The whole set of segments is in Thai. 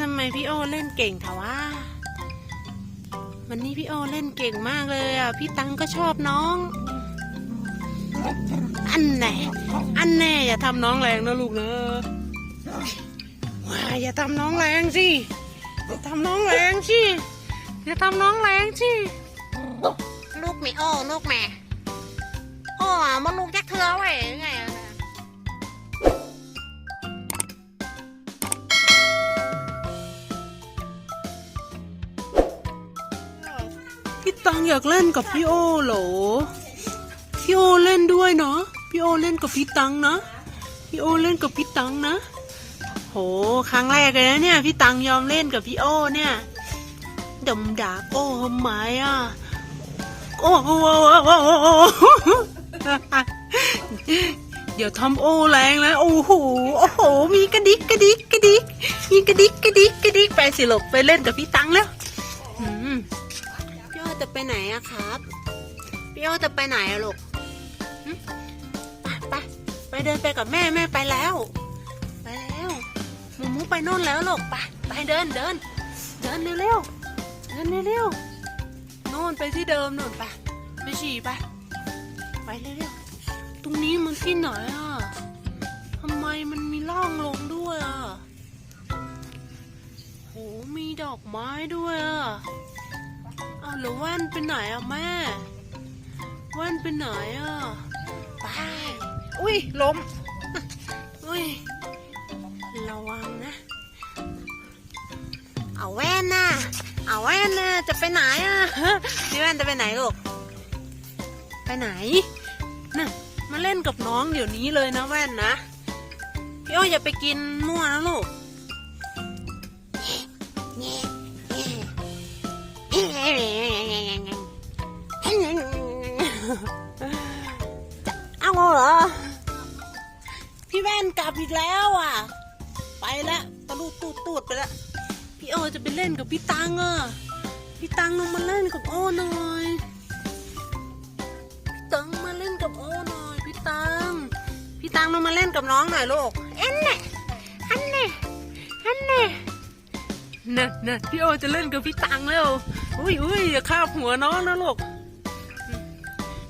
ทำไมพี่โอเล่นเก่งเถอะวะวันนี้พี่โอเล่นเก่งมากเลยอะ พี่ตังก็ชอบน้อง อันแน่ อันแน่อย่าทำน้องแรงนะลูกเนอะว้าอย่าทำน้องแรงสิอย่าทำน้องแรงสิอย่าทำน้องแรงสิลูกไม่โอ้ลูกแม่โอ้มันลูกยักเธอไว้ ตังอยากเล่นกับพี่โอเหรอ พี่โอเล่นด้วยเนาะ พี่โอเล่นกับพี่ตังนะ พี่โอเล่นกับพี่ตังนะ โห ครั้งแรกเลยนะเนี่ย พี่ตังยอมเล่นกับพี่โอเนี่ยดมดาโอ้ทำไมอะ โอ้โหเดี๋ยวทำโอแรงแล้วโอ้โห โอ้โห มีกระดิกกระดิกกระดิก มีกระดิกกระดิกกระดิกไปสิลูกไปเล่นกับพี่ตังแล้ว ไปไหนอะครับ พี่โอจะไปไหนอะลูกไปไปเดินไปกับแม่แม่ไปแล้ว ไปแล้วหมูมูไปโน่นแล้วลูกไปไปเดินเดิน เดินเร็วๆเดินเร็วๆโน่นไปที่เดิมโน่นไปไปฉี่ไปไปเร็วๆตรงนี้มันที่ไหนอะทำไมมันมีร่องลงด้วยอะโหมีดอกไม้ด้วยอะ อ้าวแล้วแว่นไปไหนอะแม่แว่นไปไหนอะไปอุ้ยล้มอุ้ยระวังนะ เอาแว่นนะเอาแว่นนะจะไปไหนอะพี่แว่นจะไปไหนลูกไปไหนน่ะมาเล่นกับน้องเดี๋ยวนี้เลยนะแว่นนะพี่โอ้ยอย่าไปกินมั่วนะลูก เอาเหรอ พี่แว่นกลับอีกแล้วอะ ไปแล้วตะลุตูดตูดไปแล้วพี่โอจะไปเล่นกับพี่ตังอะ พี่ตังลงมาเล่นกับโอหน่อยพี่ตังมาเล่นกับโอหน่อย พี่ตัง พี่ตังลงมาเล่นกับน้องหน่อยลูก น่ะน่ะพี่โอจะเล่นกับพี่ตังแล้ว อุ้ยอุ้ยอย่าคาบหัวน้องนะลูก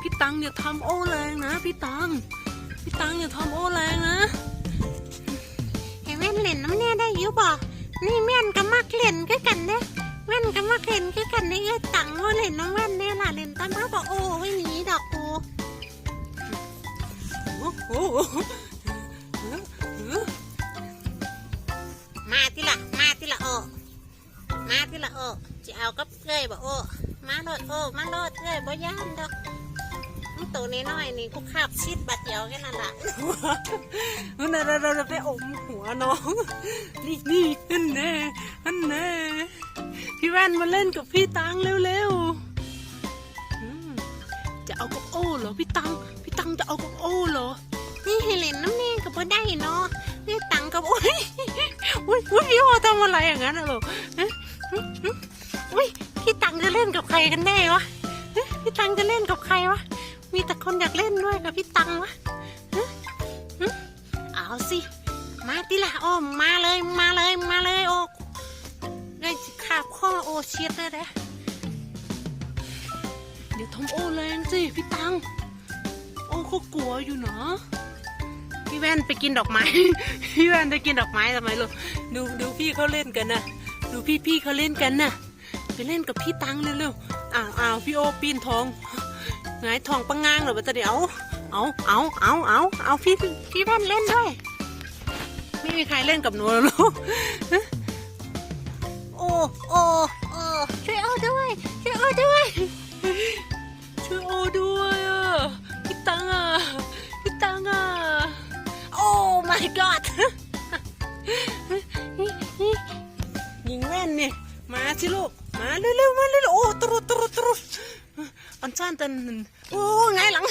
พี่ตังอย่าทำโอแรงนะ พี่ตัง พี่ตังอย่าทำโอแรงนะเห็นแม่นเล่นน้ำเนี่ยได้อยุบ่นี่แม่นก็มักเล่นคือกันเด้แม่นก็มักเล่นคือกันได้เอ้ยตังว่าเล่นน้ำแม่นเนี่ยล่ะเล่นตามมาบอกโอ้ไม่หนีดอกกูโอ้โห ดโอ้มาโลดเอ้ยบ่ย่านดอกมันตัวน้อยๆนี่กูคาบชิดบัดเดียวแค่นั้นล่ะเราเราเราไปอมหัวน้องนี่นี่อันแน่อันแน่พี่แว่นมาเล่นกับพี่ตังเร็วๆอืมจะเอากับโอ้เหรอพี่ตังพี่ตังจะเอากับโอ้เหรอ นี่ให้เล่นน้ำเนี่ยก็บ่ได้เนาะนี่ตังกับโอ้อุ้ยยอุ้ยอุ้ยพี่โอทำอะไรอย่างนั้นอะลูกฮะฮะฮะอุ้ยพี่ตัง จะเล่นกับใครกันแน่วะพี่ตังจะเล่นกับใครวะ มีแต่คนอยากเล่นด้วยกับพี่ตังวะเอาสิ มาติละโอ้มาเลยมาเลยมาเลยโอ้ได้ขาบข้อโอเชียดเลยเด้เดี๋ยวทำโอแรงสิพี่ตัง โอ้เขากลัวอยู่เนาะพี่แว่นไปกินดอกไม้ พี่แว่นไปกินดอกไม้ทำไมลูกดูดูพี่เขาเล่นกันนะดูพี่พี่เขาเล่นกันนะ ไปเล่นกับพี่ตังเร็วๆอ้าวอ้าวพี่โอปีนทองหงทองปังงางเหรอบัตเดี๋ยวเอาเอาเอาเอาเอาพี่พี่แว่นเล่นด้วยไม่มีใครเล่นกับหนูแล้วลูกโอ้โอ้โอ้ช่วยโอด้วยช่วยโอด้วยช่วยโอด้วยอะพี่ตังอะพี่ตังอะโอ้ my god ยิงแว่นนี่มาสิลูก มาเร็วๆมาเร็วๆโอ้ตรุตรุตรุอันซ่านตันโอ้ไงหลัง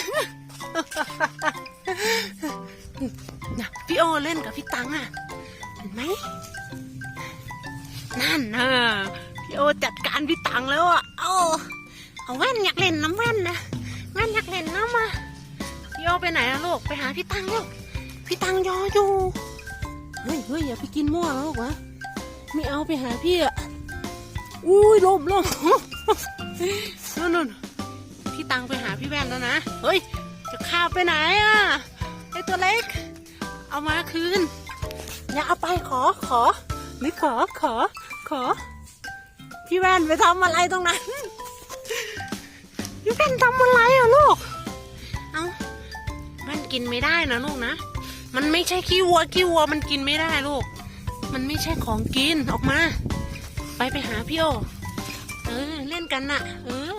นะพี่โอเล่นกับพี่ตังอะเห็นไหมนั่นนะพี่โอจัดการพี่ตังแล้วอะโอ้เอาแว่นอยากเล่นน้ำแว่นนะแว่นอยากเล่นน้ำมาพี่โอไปไหนอะลูกไปหาพี่ตังลูกพี่ตังยออยู่เฮ้ยเฮ้ยอย่าไปกินมั่วลูกวะไม่เอาไปหาพี่อะ อุ้ยลมลมนู่นนู่นพี่ตังไปหาพี่แว่นแล้วนะ เฮ้ย จะข้าวไปไหนอะไอตัวเล็ก เอามาคืน อย่าเอาไปขอขอหรือขอขอขอ พี่แว่นไปทำอะไรตรงนั้น พี่แว่นทำอะไรอะลูก เอาแว่นกินไม่ได้นะลูกนะ มันไม่ใช่ขี้วัวขี้วัวมันกินไม่ได้ลูก มันไม่ใช่ของกินออกมา ไปไปหาพี่โอ เออ เล่นกันน่ะ เออ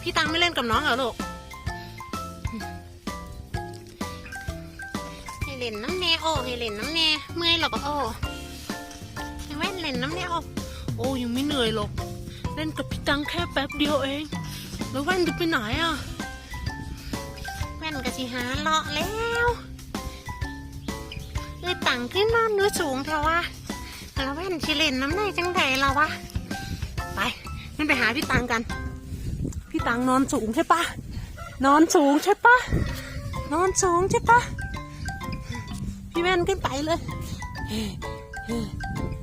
พี่ตังไม่เล่นกับน้องเหรอลูกให้เล่นน้ำแน่โอให้เล่นน้ำแน่เมื่อยหรอกโอให้แว่นเล่นน้ำแน่โอโอยังไม่เหนื่อยหรอก เล่นกับพี่ตังแค่แป๊บเดียวเอง แล้วแว่นจะไปไหนอะ แว่นกะสิหาเลาะแล้วเอ้ยตังขึ้นนอนเนื้อสูงเถอะวะแล้วแว่นชิเล่นน้ำแน่จังใดล่ะวะ ไปงั้นไปหาพี่ตังกัน พี่ตังนอนสูงใช่ปะนอนสูงใช่ปะนอนสูงใช่ปะพี่แว่นขึ้นไปเลย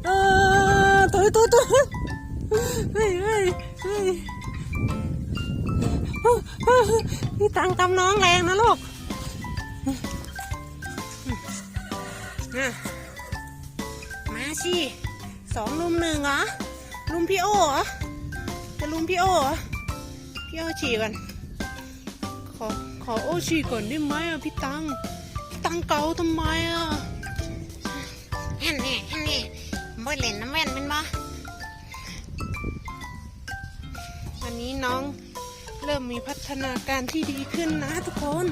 เออตัวตัวตัวเฮ้ยเฮ้ยเฮ้ยพี่ตังทำน้องแรงนะลูก สิสองลุมหนึ่งเหรอลุมพี่โอเหรอจะลุมพี่โอเหรอพี่โอฉี่ก่อนขอขอโอฉี่ก่อนได้ไหมอะพี่ตังพี่ตังเกาทำไมอะแห่นแน่แห่นแน่บ่เล่นน้ำแว่นเป็นบ่วันนี้น้องเริ่มมีพัฒนาการที่ดีขึ้นนะทุกคน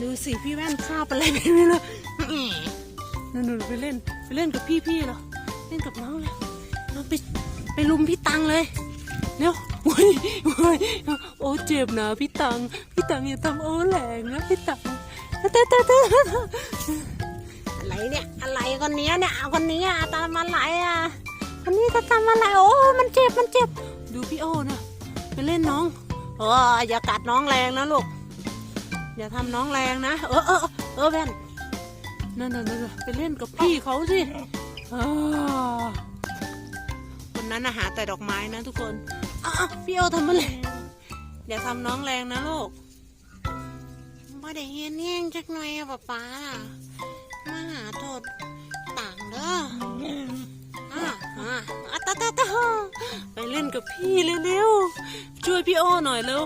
ดูสิพี่แว่นคาบอะไรไปไม่รู้แหมนู่นๆไปเล่นไป เล่นกับพี่ๆเหรอเล่นกับน้องเลยเราไปไปลุมพี่ตังเลยเร็วโอ้ยโอ้ยโอ้เจ็บนะพี่ตังพี่ตังอย่าทำโอ้แหลงนะพี่ตังเต้เต้เต้อะไรเนี่ยอะไรคนนี้เนี่ยคนนี้อะตามอะไรอะคนนี้จะทำอะไรโอ้มันเจ็บมันเจ็บดูพี่โอ้นะไปเล่นน้องเอออย่ากัดน้องแรงนะลูกอย่าทำน้องแรงนะ เออเออเออแว่น นั่นนั่นไปเล่นกับพี่เขาสิคนนั้นหาแต่ดอกไม้นะทุกคนอ้าวพี่โอทำอะไรอย่าทำน้องแรงนะลูกบ่ได้เฮียนแห้งจักหน่อยอะป๊าป๊ามาหาโทษต่างเด้ออ่าอ่าอะตะตะตะไปเล่นกับพี่เร็วๆ ช่วยพี่โอหน่อยเร็ว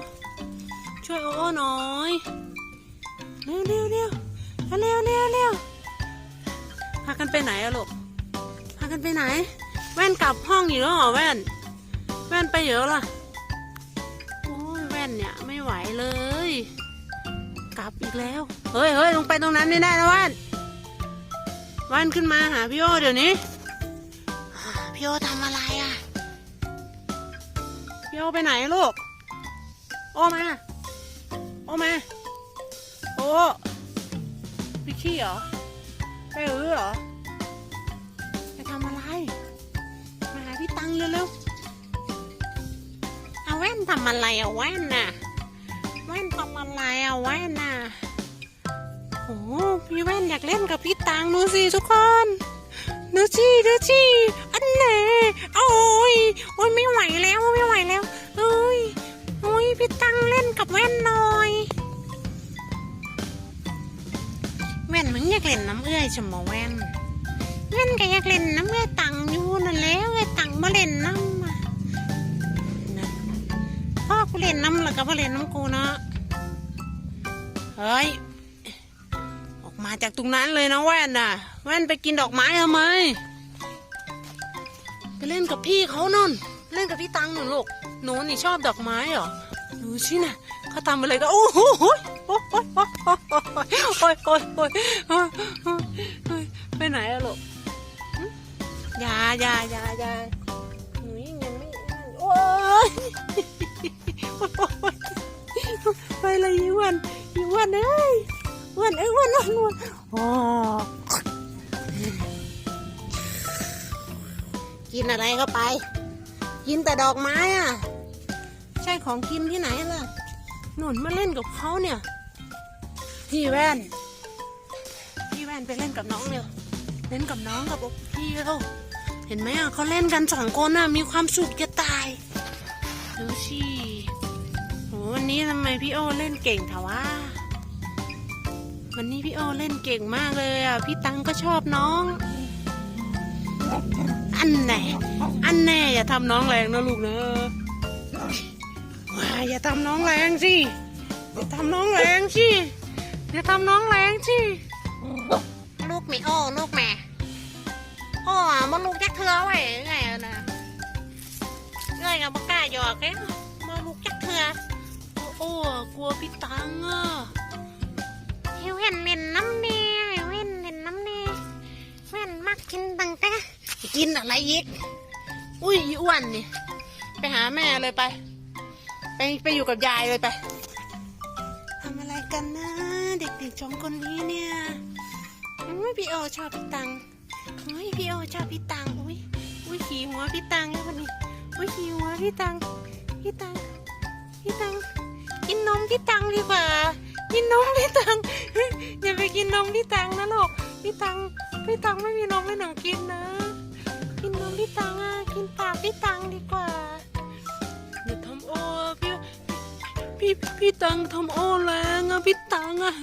ช่วยโอโอหน่อย เร็วเร็วเร็วเร็วเร็วเร็ว พากันไปไหนอะลูก พากันไปไหน แว่นกลับห้องอีกแล้วเหรอแว่น แว่นไปเยอะล่ะโอ้ยแว่นเนี่ยไม่ไหวเลย กลับอีกแล้ว เฮ้ยเฮ้ยลงไปตรงนั้นไม่ได้นะแว่น แว่นขึ้นมาหาพี่โอเดี๋ยวนี้ พี่โอทำอะไรอะพี่โอไปไหนลูก โอมา โอมา โอไปขี้เหรอ ไปเออเหรอไปทำอะไร มาหาพี่ตังเร็วๆเอาแว่นทำอะไรอะแว่นน่ะแว่นทำอะไรอะแว่นน่ะโอ้พี่แว่นอยากเล่นกับพี่ตังดูสิทุกคนดูสิดูสิอันไหนโอ้ยโอ้ยไม่ไหวแล้วไม่ไหวแล้วเอ้ยโอ้ยพี่ตังเล่นกับแว่นหน่อย แว่นมึงอยากเล่นน้ำเอื้อยช่ไหมแว่นแว่นก็อยากเล่นน้ำเอื้อยตังอยู่นั่นแล้วเอื้อยตังมาเล่นน้ำพ่อกูเล่นน้ำแล้วก็มาเล่นน้ำกูเนาะเฮ้ยออกมาจากตรงนั้นเลยนะแว่นน่ะ แว่นไปกินดอกไม้ทำไมไปเล่นกับพี่เขานนเล่นกับพี่ตังหนูลูกหนูนี่ชอบดอกไม้เหรอดูสินะเขาทำอะไรก็โอ้โห โอ้ยโอ้ยโอ้ยโอ้ยไปไหนอะลูกยายายายาหนูยังยังไม่โอ้ยไปเลยอีอ้วันอีอ้วันเอ้ยอ้วันเอ้ยอ้วันอ้วันวันอ๋อกินอะไรเข้าไป กินแต่ดอกไม้อะ ใช่ของกินที่ไหนล่ะหนุนมาเล่นกับเขาเนี่ย พี่แว่น พี่แว่นไปเล่นกับน้องเร็ว เล่นกับน้องกับพี่เร็ว เห็นไหมอะเขาเล่นกันสองคนอะมีความสุขจะตาย ดูสิโหวันนี้ทำไมพี่โอเล่นเก่งถอะวะวันนี้พี่โอเล่นเก่งมากเลยอะพี่ตังก็ชอบน้อง อันแน่อันแน่อย่าทำน้องแรงนะลูกนะว้าอย่าทำน้องแรงสิอย่าทำน้องแรงสิ อย่าทำน้องแรงสิลูกมีโอ้ลูกแม่โอ้อะมันลูกจักเทือไว้ไงอะนะเอ้ยกับกล้าหยอกเอ้มาลูกจักเทือโอ้กลัวพี่ตังอะเฮเว่นเล่นน้ำเน่เฮเว่นเล่นน้ำเน่เว่นมักกินตังแต่กินอะไรอีกอุ้ยอีอ้วนนี่ไปหาแม่เลยไป ไปไปอยู่กับยายเลยไป คนนี้เนี่ยอุ้ยพี่โอชอบพี่ตังอุ้ยพี่โอชอบพี่ตังอุ้ยอุ้ยขี่หัวพี่ตังแล้ววันนี้อุ้ยขี่หัวพี่ตังพี่ตังพี่ตังกินนมพี่ตังดีกว่ากินนมพี่ตังอย่าไปกินนมพี่ตังนะลูกพี่ตังพี่ตังไม่มีนมให้หนูกินนะ กินนมพี่ตังอะกินปากพี่ตังดีกว่าอย่าทำโอพี่พี่พี่ตังทำโอแรงอะพี่ตังอะ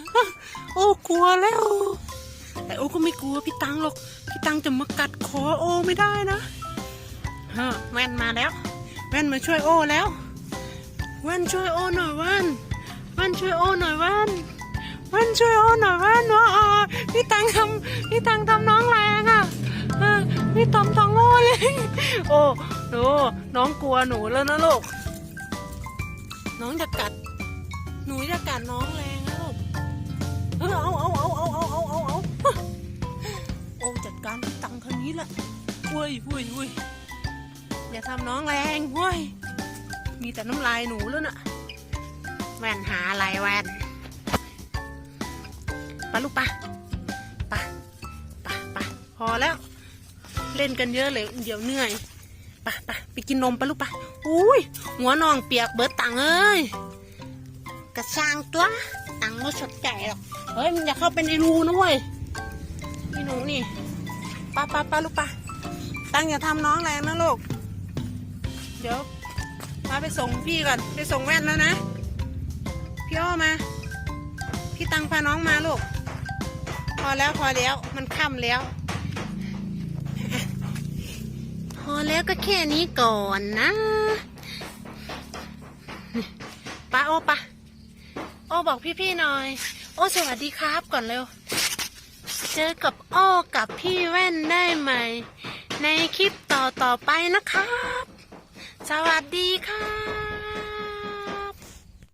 โอ้กลัวแล้ว แต่โอ้ก็ไม่กลัวพี่ตังหรอก พี่ตังจะมากัดคอโอไม่ได้นะฮะแว่นมาแล้ว แว่นมาช่วยโอแล้วแว่นช่วยโอหน่อยแว่นแว่นช่วยโอหน่อยแว่นแว่นช่วยโอหน่อยแว่นว่าอ่าพี่ตังทำพี่ตังทำน้องแรงอะอะพี่ตอมทองโง่เลยโอ้โหน้องกลัวหนูแล้วนะลูกน้องจะกัด หนูจะกัดน้องแรง นี้ละเว้ยเว้ยเว้ยอย่าทำน้องแรงเว้ยมีแต่น้ำลายหนูแล้วน่ะแวนหาอะไรแวนไปลูกปะปะปะปะพอแล้ว เล่นกันเยอะเลยเดี๋ยวเหนื่อยปะปะไปกินนมไปลูกปะอุ้ยหัวน้องเปียกเบิดตังเอ้ยกระช่างตัวตังไม่สนใจหรอกเฮ้ยมันอย่าเข้าไปในรูนะเว้ยพี่หนูนี่ ปะปะปะลูกปะตังอย่าทำน้องแรงนะลูก เดี๋ยวมาไปส่งพี่ก่อน ไปส่งแว่นแล้วนะ พี่อ้อมา พี่ตังพาน้องมาลูก พอแล้วพอแล้ว มันค่ำแล้ว พอแล้วก็แค่นี้ก่อนนะป้าโอปะโอบอกพี่ๆหน่อย โอสวัสดีครับก่อนเร็ว เจอกับโอกับพี่แว่นได้ไหมในคลิปต่อต่อไปนะครับ สวัสดีค่ะ